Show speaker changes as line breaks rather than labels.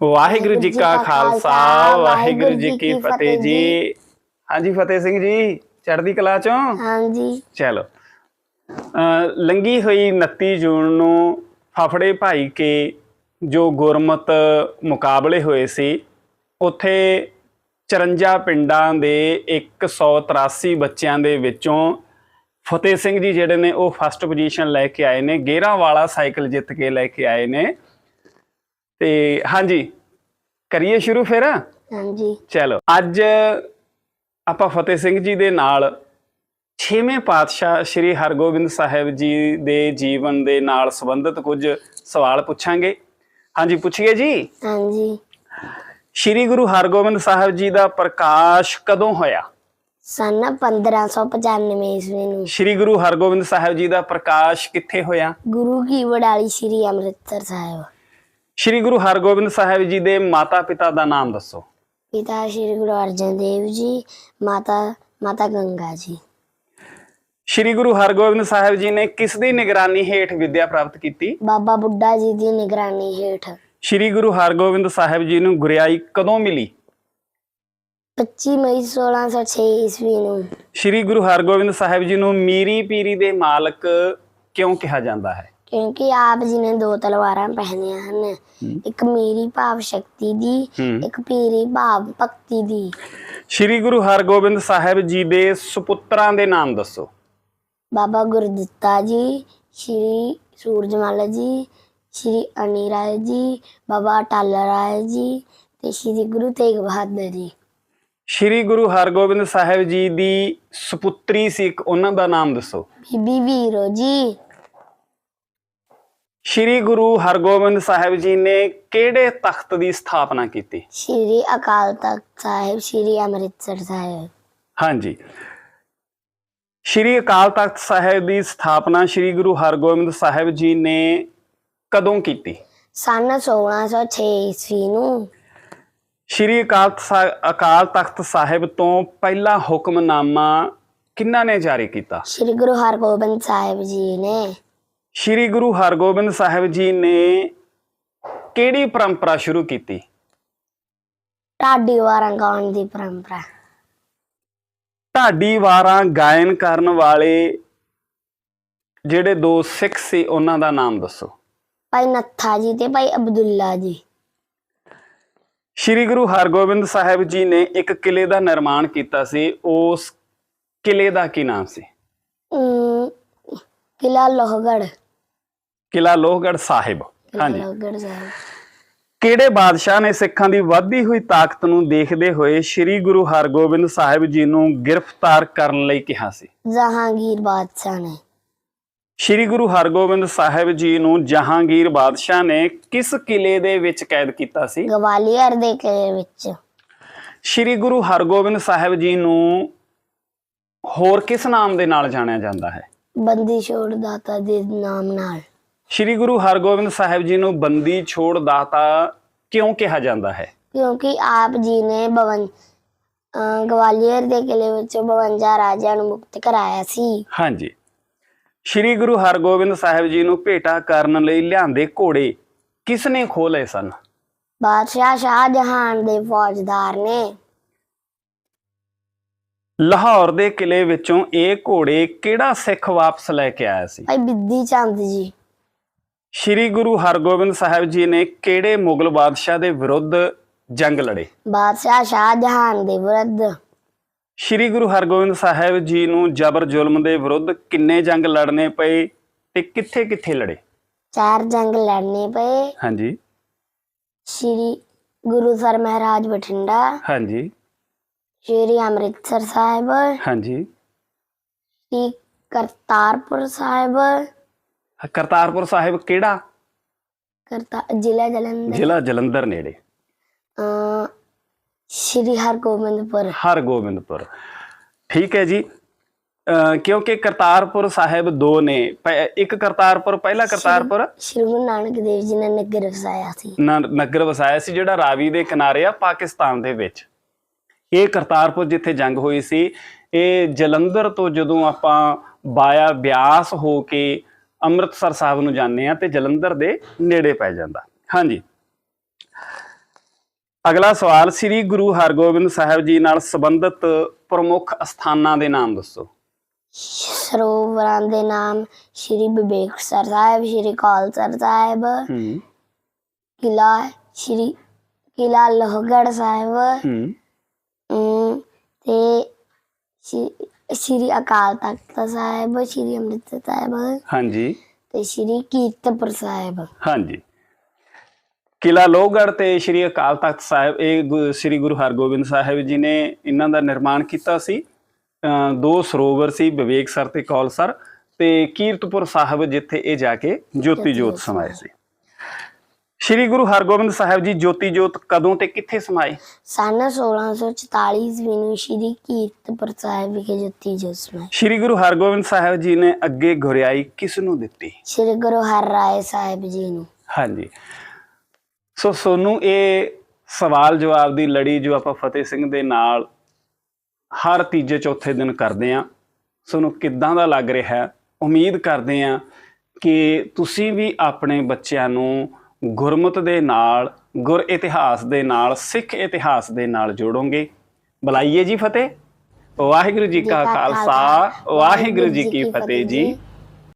ਵਾਹਿਗੁਰੂ ਜੀ ਕਾ ਖਾਲਸਾ ਵਾਹਿਗੁਰੂ ਜੀ ਕੀ ਫਤਿਹ ਜੀ। ਹਾਂਜੀ ਫਤਿਹ ਸਿੰਘ ਜੀ ਚੜ੍ਹਦੀ ਕਲਾ ਚੋਂ?
ਹਾਂਜੀ।
ਚਲੋ। ਲੰਗੀ ਹੋਈ 29 ਜੂਨ ਨੂੰ ਫਫੜੇ ਭਾਈ ਕੇ ਜੋ ਗੁਰਮਤ ਮੁਕਾਬਲੇ ਹੋਏ ਸੀ ਉੱਥੇ 54 ਪਿੰਡਾਂ ਦੇ 183 ਬੱਚਿਆਂ ਦੇ ਵਿੱਚੋਂ ਫਤਿਹ ਸਿੰਘ ਜੀ ਜਿਹੜੇ ਨੇ ਉਹ ਫਸਟ ਪੋਜੀਸ਼ਨ ਲੈ ਕੇ ਆਏ ਨੇ ਗੇਰਾਂ ਵਾਲਾ ਸਾਈਕਲ ਜਿੱਤ ਕੇ ਲੈ ਕੇ ਆਏ ਨੇ। ਤੇ ਹਾਂਜੀ ਕਰੀਏ ਸ਼ੁਰੂ ਫਿਰ?
ਹਾਂਜੀ।
ਚਲੋ ਅੱਜ ਆਪਾਂ ਫਤਿਹ ਸਿੰਘ ਜੀ ਦੇ ਨਾਲ ਛੇਵੇਂ ਪਾਤਸ਼ਾਹ ਸ੍ਰੀ ਹਰਗੋਬਿੰਦ ਸਾਹਿਬ ਜੀ ਦੇ ਜੀਵਨ ਦੇ ਨਾਲ ਸੰਬੰਧਿਤ ਕੁਝ ਸਵਾਲ ਪੁੱਛਾਂਗੇ। ਹਾਂਜੀ ਪੁੱਛੀਏ ਜੀ?
ਹਾਂਜੀ।
ਸ੍ਰੀ ਗੁਰੂ ਹਰਗੋਬਿੰਦ ਸਾਹਿਬ ਜੀ ਦਾ ਪ੍ਰਕਾਸ਼ ਕਦੋਂ ਹੋਇਆ?
ਸਨ 1595 ਈਸਵੀ ਨੂੰ।
ਸ੍ਰੀ ਗੁਰੂ ਹਰਗੋਬਿੰਦ ਸਾਹਿਬ ਜੀ ਦਾ ਪ੍ਰਕਾਸ਼ ਕਿੱਥੇ ਹੋਇਆ?
ਗੁਰੂ ਕੀ ਵਡਾਲੀ ਸ੍ਰੀ ਅੰਮ੍ਰਿਤਸਰ ਸਾਹਿਬ।
ਸ੍ਰੀ ਗੁਰੂ ਹਰਗੋਬਿੰਦ ਸਾਹਿਬ ਜੀ ਦੇ ਮਾਤਾ ਪਿਤਾ ਦਾ ਨਾਮ ਦੱਸੋ।
ਪਿਤਾ ਸ੍ਰੀ ਗੁਰੂ ਅਰਜਨ ਦੇਵ ਜੀ ਮਾਤਾ ਮਾਤਾ ਗੰਗਾ ਜੀ।
ਸ੍ਰੀ ਗੁਰੂ ਹਰਗੋਬਿੰਦ ਸਾਹਿਬ ਜੀ ਨੇ ਕਿਸ ਦੀ ਨਿਗਰਾਨੀ ਹੇਠ ਵਿੱਦਿਆ ਪ੍ਰਾਪਤ ਕੀਤੀ?
ਬਾਬਾ ਬੁੱਢਾ ਜੀ ਦੀ ਨਿਗਰਾਨੀ ਹੇਠ।
ਸ੍ਰੀ ਗੁਰੂ ਹਰਗੋਬਿੰਦ ਸਾਹਿਬ ਜੀ ਨੂੰ ਗੁਰਿਆਈ ਕਦੋਂ ਮਿਲੀ?
25 ਮਈ 1606 ਈਸਵੀ ਨੂੰ।
ਸ੍ਰੀ ਗੁਰੂ ਹਰਗੋਬਿੰਦ ਸਾਹਿਬ ਜੀ ਨੂੰ ਮੀਰੀ ਪੀਰੀ ਦੇ ਮਾਲਕ ਕਿਉਂ ਕਿਹਾ ਜਾਂਦਾ ਹੈ?
ਕਿਉਂਕਿ ਆਪ ਜੀ ਨੇ ਦੋ ਤਲਵਾਰਾਂ ਪਹਿਨੀਆਂ ਹਨ। ਇੱਕ ਮੇਰੀ ਭਾਵ ਸ਼ਕਤੀ ਦੀ। ਇੱਕ ਪੀਰੀ ਭਾਵ ਭਗਤੀ ਦੀ।
ਸ੍ਰੀ ਗੁਰੂ ਹਰਗੋਬਿੰਦ ਸਾਹਿਬ ਜੀ ਦੇ ਸੁਪੁੱਤਰਾਂ ਦੇ ਨਾਮ ਦੱਸੋ।
ਬਾਬਾ ਗੁਰਦਿੱਤਾ ਜੀ ਸ਼੍ਰੀ ਸੂਰਜਮਲ ਜੀ ਸ਼੍ਰੀ ਅਨੀ ਰਾਏ ਜੀ ਬਾਬਾ ਅਟਲ ਰਾਏ ਜੀ ਤੇ ਸ਼੍ਰੀ ਗੁਰੂ ਤੇਗ ਬਹਾਦਰ ਜੀ।
ਸ੍ਰੀ ਗੁਰੂ ਹਰਗੋਬਿੰਦ ਸਾਹਿਬ ਜੀ ਦੀ ਸੁਪੁੱਤਰੀ ਸੀ ਇੱਕ ਉਹਨਾਂ ਦਾ ਨਾਮ ਦੱਸੋ।
ਬੀਬੀ ਵੀਰੋ ਜੀ
ਸ੍ਰੀ ਗੁਰੂ ਹਰਗੋਬਿੰਦ ਸਾਹਿਬ ਜੀ ਨੇ ਕਿਹੜੇ ਤਖਤ ਦੀ ਸਥਾਪਨਾ ਕੀਤੀ?
ਸ਼੍ਰੀ ਅਕਾਲ ਤਖਤ ਸਾਹਿਬ ਸ਼੍ਰੀ ਅੰਮ੍ਰਿਤਸਰ ਸਾਹਿਬ।
ਹਾਂਜੀ। ਸ੍ਰੀ ਅਕਾਲ ਤਖਤ ਸਾਹਿਬ ਦੀ ਸਥਾਪਨਾ ਸ੍ਰੀ ਗੁਰੂ ਹਰਗੋਬਿੰਦ ਸਾਹਿਬ ਜੀ ਨੇ ਕਦੋਂ ਕੀਤੀ?
ਸਨ 1606 ਈਸਵੀ ਨੂੰ।
ਸ਼੍ਰੀ ਅਕਾਲ ਤਖਤ ਸਾਹਿਬ ਤੋਂ ਪਹਿਲਾ ਹੁਕਮਨਾਮਾ ਕਿਹਨਾਂ ਨੇ ਜਾਰੀ ਕੀਤਾ?
ਸ਼੍ਰੀ ਗੁਰੂ ਹਰਗੋਬਿੰਦ ਸਾਹਿਬ ਜੀ ਨੇ।
ਸ਼੍ਰੀ ਗੁਰੂ ਹਰਗੋਬਿੰਦ ਸਾਹਿਬ ਜੀ ਨੇ ਕਿਹੜੀ ਪਰੰਪਰਾ ਸ਼ੁਰੂ ਕੀਤੀ?
ਢਾਡੀ ਵਾਰਾਂ ਗਾਉਣ ਦੀ ਪਰੰਪਰਾ।
ਢਾਡੀ ਵਾਰਾਂ ਗਾਇਨ ਕਰਨ ਵਾਲੇ ਜਿਹੜੇ ਦੋ ਸਿੱਖ ਸੀ ਉਹਨਾਂ ਦਾ ਨਾਮ ਦੱਸੋ।
ਭਾਈ ਨੱਥਾ ਜੀ ਤੇ ਭਾਈ ਅਬਦੁੱਲਾ ਜੀ।
ਸ਼੍ਰੀ ਗੁਰੂ ਹਰਗੋਬਿੰਦ ਸਾਹਿਬ ਜੀ ਨੇ ਇੱਕ ਕਿਲੇ ਦਾ ਨਿਰਮਾਣ ਕੀਤਾ ਸੀ ਉਸ ਕਿਲੇ ਦਾ ਕੀ ਨਾਮ ਸੀ?
ਕਿਲਾ ਲੋਹਗੜ
ਕਿਲਾ ਲੋਹਗੜ ਸਾਹਿਬ ਹਾਂਜੀ।
ਲੋਹਗੜ ਸਾਹਿਬ।
ਕਿਹੜੇ ਬਾਦਸ਼ਾਹ ਨੇ ਸਿੱਖਾਂ ਦੀ ਵੱਧਦੀ ਹੋਈ ਤਾਕਤ ਨੂੰ ਦੇਖਦੇ ਹੋਏ ਸ੍ਰੀ ਗੁਰੂ ਹਰਗੋਬਿੰਦ ਸਾਹਿਬ ਜੀ ਨੂੰ ਗ੍ਰਿਫਤਾਰ ਕਰਨ ਲਈ ਕਿਹਾ ਸੀ?
ਜਹਾਂਗੀਰ ਬਾਦਸ਼ਾਹ ਨੇ।
ਸ੍ਰੀ ਗੁਰੂ ਹਰਗੋਬਿੰਦ ਸਾਹਿਬ ਜੀ ਨੂੰ ਜਹਾਂਗੀਰ ਬਾਦਸ਼ਾਹ ਨੇ ਕਿਸ ਕਿਲੇ ਦੇ ਵਿੱਚ ਕੈਦ ਕੀਤਾ ਸੀ?
ਗਵਾਲੀਅਰ ਦੇ ਕਿਲੇ ਵਿੱਚ।
ਸ੍ਰੀ ਗੁਰੂ ਹਰਗੋਬਿੰਦ ਸਾਹਿਬ ਜੀ ਨੂੰ ਹੋਰ ਕਿਸ ਨਾਮ ਦੇ ਨਾਲ ਜਾਣਿਆ ਜਾਂਦਾ ਹੈ?
ਬੰਦੀ ਛੋੜ ਦਾਤਾ ਦੇ ਨਾਮ ਨਾਲ।
ਸ੍ਰੀ ਗੁਰੂ ਹਰਗੋਬਿੰਦ ਸਾਹਿਬ ਜੀ ਨੂੰ ਬੰਦੀ ਛੋੜ ਦਾਤਾ ਕਿਉਂ ਕਿਹਾ ਜਾਂਦਾ ਹੈ?
ਕਿਉਂਕਿ ਆਪ ਜੀ ਨੇ ਬਵਨ ਅਹ ਗਵਾਲੀਅਰ ਦੇ ਕਿਲੇ ਵਿੱਚ 52 ਰਾਜਿਆਂ ਨੂੰ ਮੁਕਤ ਕਰਾਇਆ ਸੀ।
ਹਾਂਜੀ। ਸ੍ਰੀ ਗੁਰੂ ਹਰਗੋਬਿੰਦ ਸਾਹਿਬ ਜੀ ਨੂੰ ਭੇਟਾ ਕਰਨ ਲਈ ਲਿਆਂਦੇ ਘੋੜੇ ਕਿਸ ਨੇ ਖੋਹ ਲਏ ਸਨ?
ਬਾਦਸ਼ਾਹ ਸ਼ਾਹਜਹਾਨ ਦੇ ਫੌਜਦਾਰ ਨੇ।
ਲਾਹੌਰ ਦੇ ਕਿਲੇ ਵਿੱਚੋਂ ਇਹ ਘੋੜੇ ਕਿਹੜਾ ਸਿੱਖ ਵਾਪਸ ਲੈ ਕੇ ਆਇਆ ਸੀ?
ਭਾਈ ਬਿੱਦੀ ਚੰਦ ਜੀ।
ਸ੍ਰੀ ਗੁਰੂ ਹਰਗੋਬਿੰਦ ਸਾਹਿਬ ਜੀ ਨੇ ਕਿਹੜੇ ਮੁਗਲ ਬਾਦਸ਼ਾਹ ਦੇ ਵਿਰੁੱਧ ਜੰਗ ਲੜੇ?
ਬਾਦਸ਼ਾਹ ਸ਼ਾਹਜਹਾਨ ਦੇ ਵਿਰੁੱਧ।
ਸ੍ਰੀ ਗੁਰੂ ਹਰਗੋਬਿੰਦ ਸਾਹਿਬ ਜੀ ਨੂੰ ਜਬਰ ਜ਼ੁਲਮ ਦੇ ਵਿਰੁੱਧ ਕਿੰਨੇ ਜੰਗ ਲੜਨੇ ਪਏ ਤੇ ਕਿੱਥੇ ਕਿੱਥੇ ਲੜੇ?
ਚਾਰ ਜੰਗ ਲੜਨੇ ਪਏ।
ਹਾਂਜੀ।
ਸ਼੍ਰੀ ਗੁਰੂ ਸਰ ਮਹਾਰਾਜ ਬਠਿੰਡਾ।
ਹਾਂਜੀ।
ਸ਼੍ਰੀ ਅੰਮ੍ਰਿਤਸਰ ਸਾਹਿਬ
ਹਾਂਜੀ।
ਸ਼੍ਰੀ ਕਰਤਾਰਪੁਰ ਸਾਹਿਬ।
ਕਰਤਾਰਪੁਰ ਸਾਹਿਬ ਕਿਹੜਾ?
ਕਰਤਾ ਜ਼ਿਲ੍ਹਾ ਜਲੰਧਰ।
ਜ਼ਿਲ੍ਹਾ ਜਲੰਧਰ ਨੇੜੇ।
ਅਹ ਸ਼੍ਰੀ ਹਰਗੋਬਿੰਦਪੁਰ।
ਹਰਗੋਬਿੰਦਪੁਰ। ਠੀਕ ਹੈ ਜੀ। ਕਿਉਂਕਿ ਕਰਤਾਰਪੁਰ ਸਾਹਿਬ ਦੋ ਨੇ ਇੱਕ ਕਰਤਾਰਪੁਰ ਪਹਿਲਾ ਕਰਤਾਰਪੁਰ।
ਸ਼੍ਰੀ ਗੁਰੂ ਨਾਨਕ ਦੇਵ ਜੀ ਨੇ ਨਗਰ ਵਸਾਇਆ ਸੀ।
ਨ- ਨਗਰ ਵਸਾਇਆ ਸੀ ਜਿਹੜਾ ਰਾਵੀ ਦੇ ਕਿਨਾਰੇ ਆ ਪਾਕਿਸਤਾਨ ਦੇ ਵਿੱਚ। ਇਹ ਕਰਤਾਰਪੁਰ ਜਿੱਥੇ ਜੰਗ ਹੋਈ ਸੀ ਇਹ ਜਲੰਧਰ ਤੋਂ ਜਦੋਂ ਆਪਾਂ ਬਾਇਆ ਬਿਆਸ ਹੋ ਕੇ ਅੰਮ੍ਰਿਤਸਰ ਸਾਹਿਬ ਨੂੰ ਜਾਂਦੇ ਆ ਤੇ ਜਲੰਧਰ ਦੇ ਨੇੜੇ ਪੈ ਜਾਂਦਾ। ਹਾਂਜੀ। ਅਗਲਾ ਸਵਾਲ ਸ੍ਰੀ ਗੁਰੂ ਹਰਗੋਬਿੰਦ ਸਾਹਿਬ ਜੀ ਨਾਲ ਸੰਬੰਧਿਤ ਪ੍ਰਮੁੱਖ ਸਥਾਨਾਂ ਦੇ ਨਾਮ ਦੱਸੋ।
ਸਰੋਵਰਾਂ ਦੇ ਨਾਮ ਸ਼੍ਰੀ ਬਿਬੇਕਸਰ ਸਾਹਿਬ ਸ਼੍ਰੀ ਕੌਲਸਰ ਸਾਹਿਬ
ਹੂੰ।
ਕਿਲਾ ਸ਼੍ਰੀ ਕਿਲਾ ਲੋਹਗੜ੍ਹ ਸਾਹਿਬ
ਹੂੰ।
ਤੇ ਸ਼੍ਰੀ- ਸ਼੍ਰੀ ਅਕਾਲ ਤਖਤ ਸਾਹਿਬ ਸ਼੍ਰੀ ਅੰਮ੍ਰਿਤਸਰ ਸਾਹਿਬ
ਹਾਂਜੀ।
ਤੇ ਸ਼੍ਰੀ ਕੀਰਤਪੁਰ ਸਾਹਿਬ।
ਹਾਂਜੀ। ਕਿਲਾ ਲੋਹਗੜ੍ਹ ਤੇ ਸ੍ਰੀ ਅਕਾਲ ਤਖਤ ਸਾਹਿਬ ਇਹ ਸ੍ਰੀ ਗੁਰੂ ਹਰਗੋਬਿੰਦ ਸਾਹਿਬ ਜੀ ਨੇ ਇਹਨਾਂ ਦਾ ਨਿਰਮਾਣ ਕੀਤਾ ਸੀ। ਦੋ ਸਰੋਵਰ ਸੀ ਵਿਵੇਕਸਰ ਤੇ ਕੌਲਸਰ ਤੇ ਕੀਰਤਪੁਰ ਸਾਹਿਬ ਜਿੱਥੇ ਇਹ ਜਾ ਕੇ ਜੋਤੀ ਜੋਤ ਸਮਾਏ। ਸੀ। ਸ੍ਰੀ ਗੁਰੂ ਹਰਗੋਬਿੰਦ ਸਾਹਿਬ ਜੀ ਜੋਤੀ ਜੋਤ ਕਦੋਂ ਤੇ ਕਿੱਥੇ ਸਮਾਏ?
ਸਨ 1644 ਈਸਵੀ ਨੂੰ ਸ਼੍ਰੀ ਕੀਰਤਪੁਰ ਸਾਹਿਬ ਵਿਖੇ ਜੋਤੀ ਜੋਤ ਸਮਾਈ
ਸ੍ਰੀ ਗੁਰੂ ਹਰਗੋਬਿੰਦ ਸਾਹਿਬ ਜੀ ਨੇ ਅੱਗੇ ਗੁਰਿਆਈ ਕਿਸ ਨੂੰ ਦਿੱਤੀ?
ਸ਼੍ਰੀ ਗੁਰੂ ਹਰਿਰਾਏ ਸਾਹਿਬ ਜੀ ਨੂੰ।
ਹਾਂਜੀ। ਸੋ ਸੋਨੂੰ ਇਹ ਸਵਾਲ ਜਵਾਬ ਦੀ ਲੜੀ ਜੋ ਆਪਾਂ ਫਤਿਹ ਸਿੰਘ ਦੇ ਨਾਲ ਹਰ ਤੀਜੇ ਚੌਥੇ ਦਿਨ ਕਰਦੇ ਆਂ ਸੋਨੂੰ ਕਿੱਦਾਂ ਦਾ ਲੱਗ ਰਿਹਾ? ਹੈ? ਉਮੀਦ ਕਰਦੇ ਆਂ ਕਿ ਤੁਸੀਂ ਵੀ ਆਪਣੇ ਬੱਚਿਆਂ ਨੂੰ ਗੁਰਮਤ ਦੇ ਨਾਲ ਗੁਰ ਇਤਿਹਾਸ ਦੇ ਨਾਲ ਸਿੱਖ ਇਤਿਹਾਸ ਦੇ ਨਾਲ ਜੋੜੋਗੇ। ਬੁਲਾਈਏ ਜੀ ਫਤਿਹ। ਵਾਹਿਗੁਰੂ ਜੀ ਕਾ ਖਾਲਸਾ ਵਾਹਿਗੁਰੂ ਜੀ ਕੀ ਫਤਿਹ ਜੀ।